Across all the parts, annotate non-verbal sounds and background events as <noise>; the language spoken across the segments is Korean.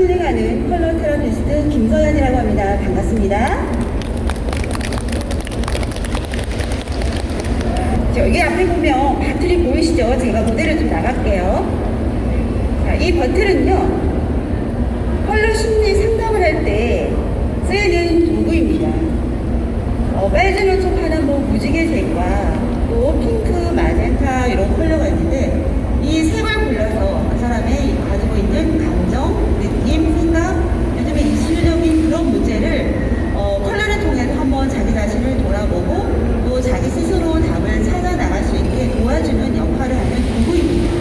힐링하는 컬러 테라피스트 김서연이라고 합니다. 반갑습니다. 여기 앞에 보면 바틀이 보이시죠? 제가 무대를 좀 나갈게요. 자, 이 버틀은요, 컬러 심리 상담을 할 때 쓰이는 도구입니다. 어, 빨주노초 하나 뭐 무지개 색과 또 핑크 말 바라보고 또 자기 스스로 답을 찾아 나갈 수 있게 도와주는 역할을 하는 도구입니다.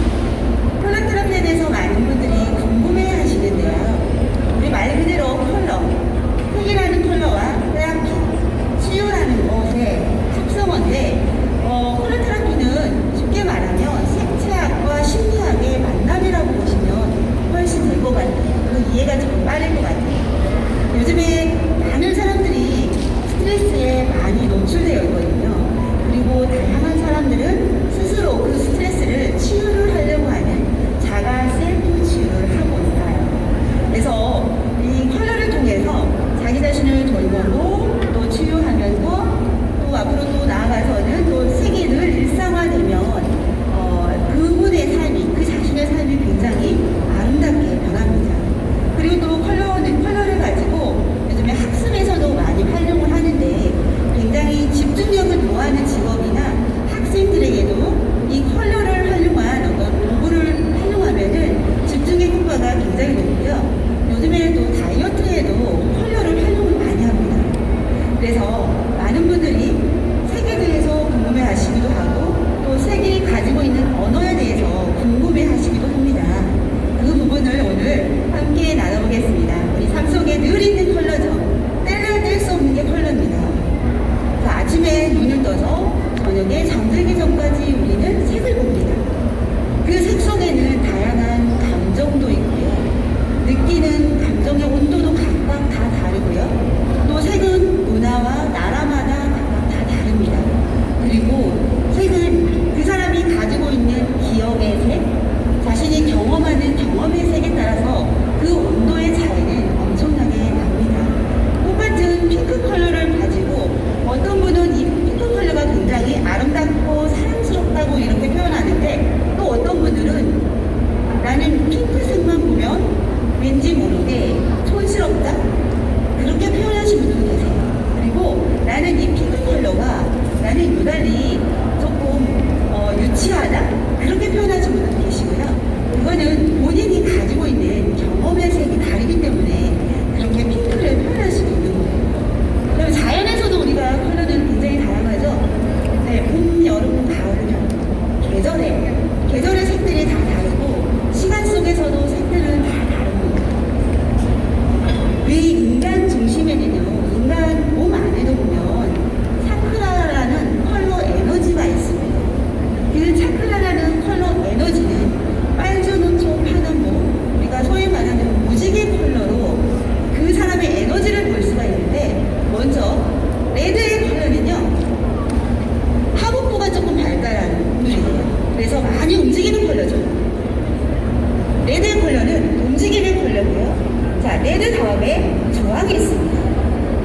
ready.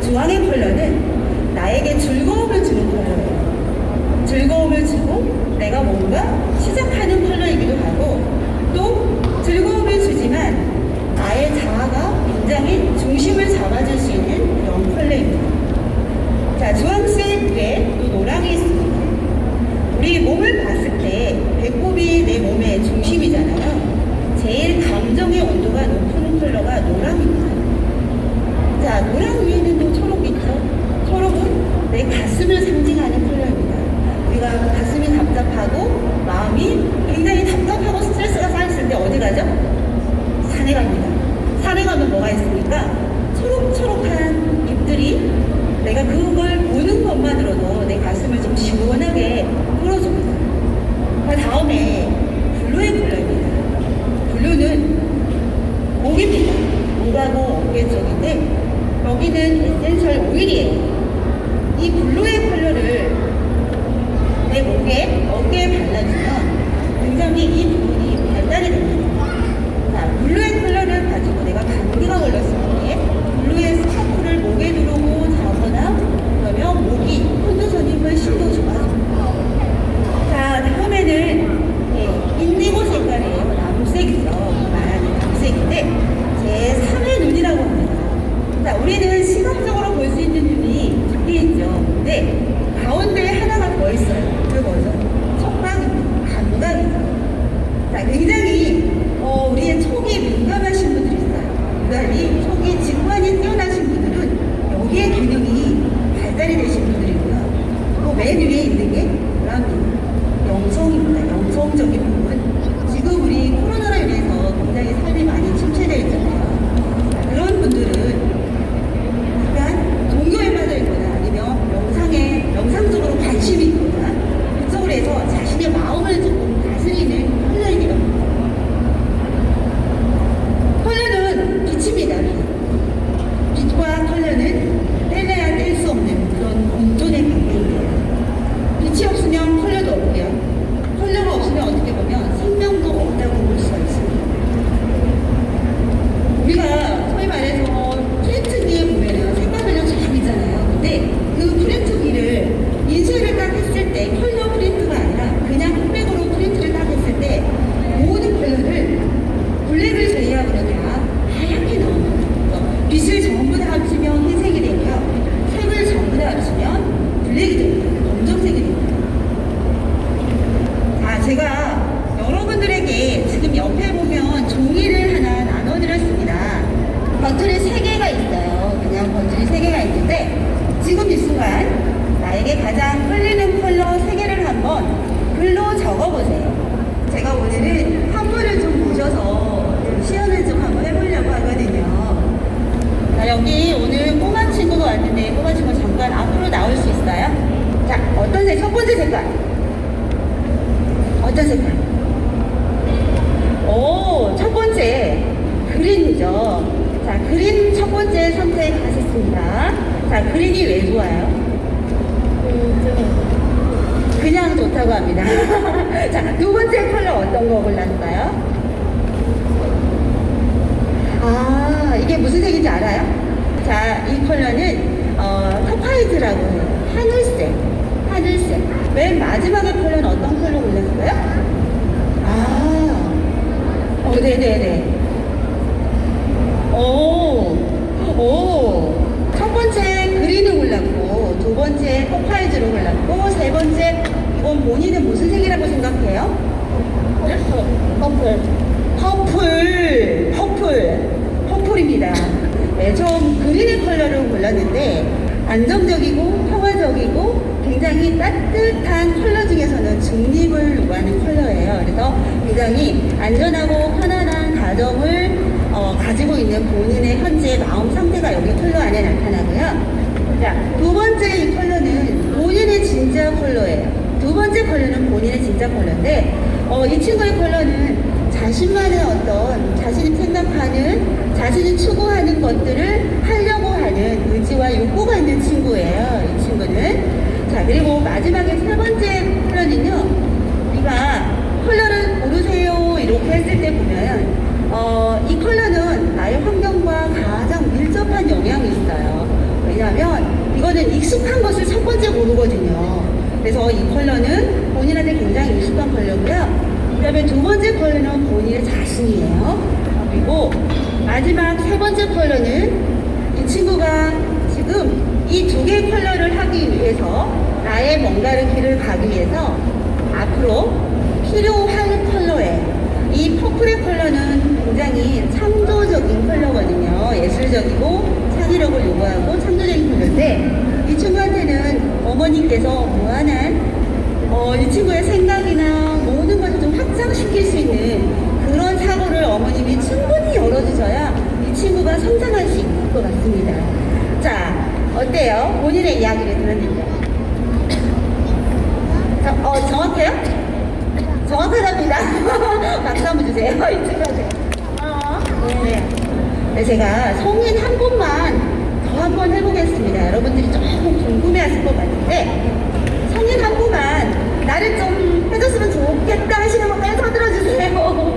중앙의 컬러는 나에게 즐거움을 주는 컬러예요. 즐거움을 주고 내가 뭔가 시작하는 컬러이기도 하고 또 즐거움을 주지만 나의 자아가 굉장히 중심을 잡아줄 수 있는 그런 컬러입니다. 자, 주황색 위에 또 노랑이 있습니다. 우리 몸을 봤을 때 배꼽이 내 몸의 중심이잖아요. 제일 감정의 온도가 높은 컬러가 노랑입니다. 하고 어깨 쪽인데 여기는 에센셜 오일이에요. 이 블루의 컬러를 내 목에 어깨에 발라주면 굉장히 이 부분이 발달이 됩니다. 자, 블루의 컬러를 가지고 내가 감기가 걸렸을 때 블루의 스카프를 목에 두르고 자거나 그러면 목이 컨디션이 훨씬 더 좋아집니다. 자, 다음에는 예, 인디고 색깔이에요. 남색이죠. 만약에 남색인데 눈이라고 합니다. 자, 우리는 시각적으로 볼 수 있는 눈이 두 개 있죠. 근데 가운데 하나가 더 있어요. 그게 뭐죠? 촉각입니다. 감각이죠. 자, 굉장히 어, 우리의 촉이 민감하신 분들이 있어요. 유달리 촉이 직관이 뛰어나신 분들은 여기에 기능이 발달이 되신 분들이고요. 또 맨 위에 있는 게 뭐랍니까? 영성입니다. 영성적인 부분. 지금 우리 코로나로 인해서 굉장히 삶이 많이 선택하셨습니다. 자, 그린이 왜 좋아요? 그냥 좋다고 합니다. <laughs> 자, 두 번째 컬러 어떤 거 골랐어요? 아, 이게 무슨 색인지 알아요? 자, 이 컬러는 어, 터파이즈라고. 하늘색. 하늘색. 맨 마지막에 컬러는 어떤 컬러 골랐어요? 아, 어, 네네네. 오, 오. 첫 번째 그린을 골랐고, 두 번째 퍼파이즈로 골랐고, 세 번째, 이건 본인은 무슨 색이라고 생각해요? 퍼플. 퍼플. 퍼플. 퍼플입니다. 네, 좀 그린의 컬러를 골랐는데, 안정적이고 평화적이고 굉장히 따뜻한 컬러 중에서는 중립을 요구하는 컬러예요. 그래서 굉장히 안전하고 편안한 가정을 어, 가지고 있는 본인의 현재 마음 상태가 여기 컬러 안에 나타나고요. 자, 두 번째 이 컬러는 본인의 진짜 컬러예요. 두 번째 컬러는 본인의 진짜 컬러인데, 어, 이 친구의 컬러는 자신만의 어떤 자신이 생각하는 자신이 추구하는 것들을 하려고 하는 의지와 욕구가 있는 친구예요. 이 친구는. 자, 그리고 마지막에 세 번째 컬러는요. 우리가 컬러를 고르세요. 이렇게 했을 때 보면, 어, 이 컬러는 나의 환경과 가장 밀접한 영향이 있어요. 왜냐하면 이거는 익숙한 것을 첫 번째 고르거든요. 그래서 이 컬러는 본인한테 굉장히 익숙한 컬러고요. 그 다음에 두 번째 컬러는 본인의 자신이에요. 그리고 마지막 세 번째 컬러는 이 친구가 지금 이 두 개의 컬러를 하기 위해서 나의 뭔가를 길을 가기 위해서 앞으로 필요한 컬러예요. 이 퍼플의 컬러는 굉장히 창조적인 컬러거든요. 예술적이고 창의력을 요구하고 창조적인 컬러인데 이 친구한테는 어머니께서 무한한 어, 이 친구의 생각이나 모든 것을 좀 확장시킬 수 있는 그런 사고를 어머님이 충분히 열어주셔야 이 친구가 성장할 수 있을 것 같습니다. 자, 어때요? 본인의 이야기를 들었는데. 자, 어, 정확해요? 정확하답니다. <laughs> 박수 한번 주세요. <laughs> 이 친구한테. 어, 네. 네, 제가 성인 한 분만 더 한번 해보겠습니다. 여러분들이 조금 궁금해하실 것 같은데 성인 한 분만 나를 좀 해줬으면 좋겠다 하시는 분까지 서들어주세요.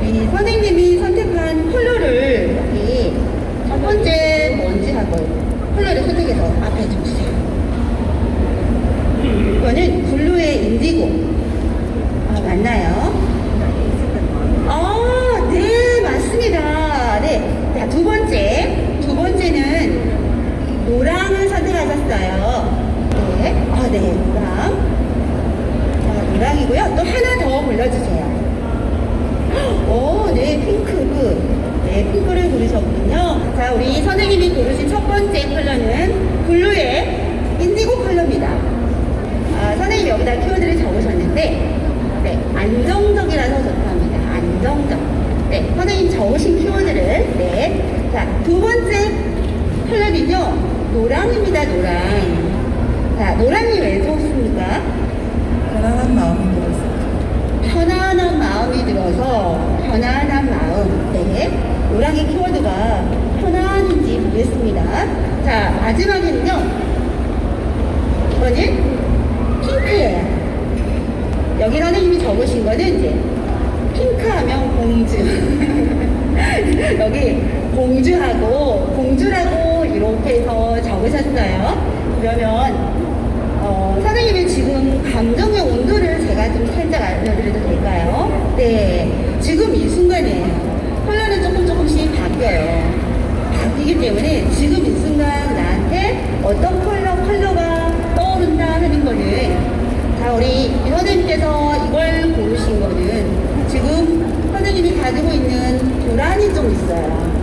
우리 선생님이 선택한 컬러를 여기 첫 번째 뭔지 하고 컬러를 선택해서 앞에 좀 주세요. 이거는 블루의 인디고. 아, 맞나요? 아, 네, 맞습니다. 네. 자, 두 번째. 두 번째는 노랑을 선택하셨어요. 네. 아, 네, 노랑. 자, 노랑이고요. 또 하나 더 골라주세요. 오, 네, 핑크. 네, 핑크를 고르셨군요. 자, 우리 선생님이 고르신 첫 번째 컬러는 블루의 인디고 컬러입니다. 아, 선생님이 여기다 키워드를 적으셨는데, 네, 안정적이라서 좋답니다. 안정적. 네, 선생님 적으신 키워드를, 네. 자, 두 번째 컬러는요, 노랑입니다, 노랑. 자, 노랑이 왜 좋습니까? 편안한 마음이 들었어요. 편안한 마음이 들어서, 편안한 마음. 네. 노랑의 키워드가 편안한지 보겠습니다. 자, 마지막에는요, 이 거는 핑크예요. 여기 선생님이 적으신 거는 이제 핑크하면 공주. <laughs> 여기 공주하고 공주라고 이렇게 해서 적으셨어요. 그러면 어, 선생님의 지금 감정의 온도를 제가 좀 살짝 알려드려도 될까요? 네, 지금 이 순간에 컬러는 조금 조금씩 바뀌어요. 바뀌기 때문에 지금 이 순간 나한테 어떤 컬러, 컬러가 떠오른다 하는 거는 자, 우리 이 선생님께서 이걸 고르신 거는 지금 선생님이 가지고 있는 불안이 좀 있어요.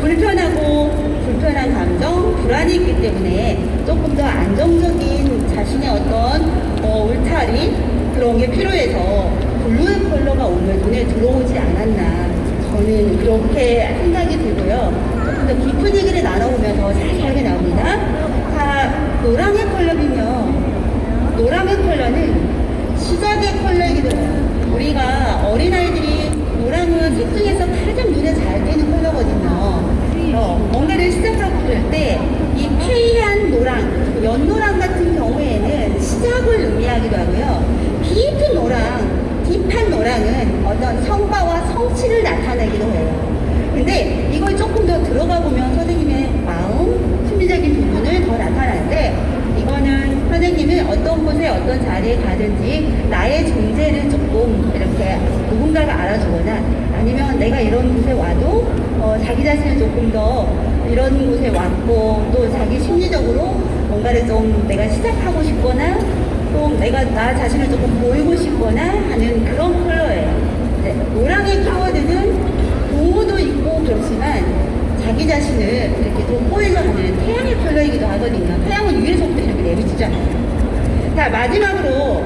불편하고 불편한 감정, 불안이 있기 때문에 조금 더 안정적인 자신의 어떤 어, 울타리 그런 게 필요해서 블루의 컬러가 오늘 눈에 들어오지 않았나 저는 그렇게 생각이 들고요. 조금 더 깊은 얘기를 나눠보면 더 자세하게 나옵니다. 자, 노랑의 컬러는요. 노랑의 컬러는 시작의 컬러이기도. 우리가 어린아이들이 노랑은 색 중에서 가장 눈에 잘 띄는 컬러거든요. 어, 뭔가를 시작하고 그럴 때이 페이한 노랑, 연노랑 같은 경우에는 시작을 의미하기도 하고요. 깊은 노랑, 딥한 노랑은 어떤 성과와 성취를 나타내기도 해요. 근데 이걸 조금 더 들어가 보면 선생님의 마음, 심리적인 부분을 더 나타나는데 이거는 선생님이 어떤 곳에 자리에 가든지 나의 존재를 조금 이렇게 누군가가 알아주거나 아니면 내가 이런 곳에 와도 어, 자기 자신을 조금 더 이런 곳에 왔고 또 자기 심리적으로 뭔가를 좀 내가 시작하고 싶거나 또 내가 나 자신을 조금 보이고 싶거나 하는 그런 컬러예요. 네, 노랑의 키워드는 동호도 있고 그렇지만 자기 자신을 이렇게 돋보이려 하는 태양의 컬러이기도 하거든요. 태양은 위에서부터 이렇게 내비치잖아요. 자, 마지막으로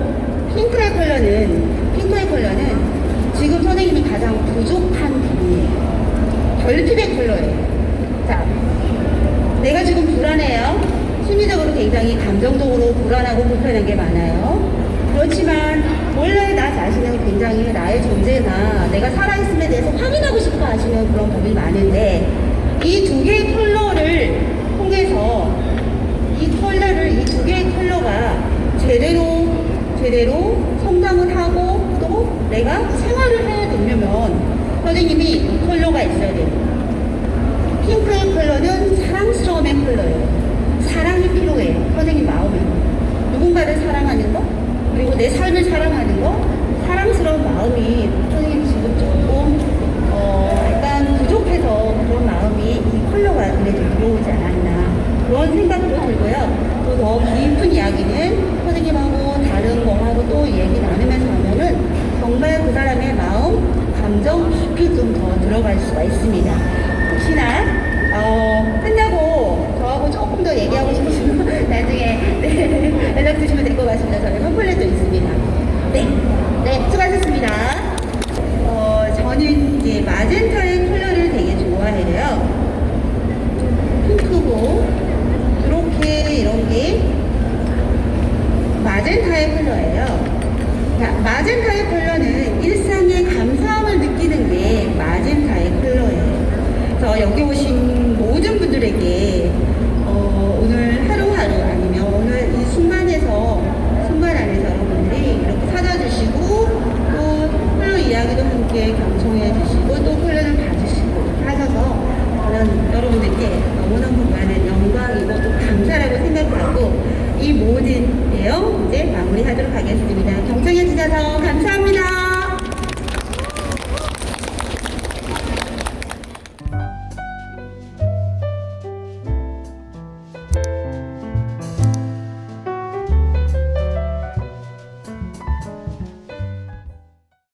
핑크의 컬러는, 핑크의 컬러는 지금 선생님이 가장 부족한 부분이에요. 결핍의 컬러예요. 자, 내가 지금 불안해요. 심리적으로 굉장히 감정적으로 불안하고 불편한 게 많아요. 그렇지만 원래 나 자신은 굉장히 나의 존재나 내가 살아있음에 대해서 확인하고 싶어 하시는 그런 부분이 많은데 이 두 개의 컬러를 통해서 이 컬러를 이 두 개의 컬러가 제대로 제대로 성장을 하고 또 내가 생활을 해야 되려면 선생님이 이 컬러가 있어야 돼요. 핑크의 컬러는 사랑스러움의 컬러예요. 사랑이 필요해요. 선생님 마음에. 누군가를 사랑하는 거, 그리고 내 삶을 사랑하는 거, 사랑스러운 마음이 선생님 지금 조금, 어, 약간 부족해서 그런 마음이 이 컬러가 눈에 좀 들어오지 않았나. 그런 생각도 들고요. 또 더 깊은 이야기는 선생님하고 다른 거하고 또 얘기 나누면서 하면은 정말 그 사람의 마음, 감정 깊이 좀 더 들어갈 수가 있습니다. 혹시나 어, 끝나고 저하고 조금 더 얘기하고 싶으시면 나중에 네, 연락 주시면 될 것 같습니다. 저희 팜플렛도 있습니다. 네, 네, 수고하셨습니다. 어, 저는 이제 마젠타의 컬러를 되게 좋아해요. 핑크고 이렇게 이런 게 마젠타의 컬러예요. 자, 마젠타의 컬러는 일상의 감사함을 느끼는 게 마젠타의 컬러예요. 그래서 여기 오신 모든 분들에게 어, 오늘 하루하루 아니면 오늘 이 순간에서 순간 안에서 여러분들이 이렇게 찾아주시고 또 컬러 이야기도 함께 경청해 주시고 또 컬러를 봐주시고 하셔서 저는 여러분들께 너무너무 많은 영광이고 또 감사라고 생각하고 이 모든 내용 이제 마무리하도록 하겠습니다. 경청해 주셔서 감사합니다.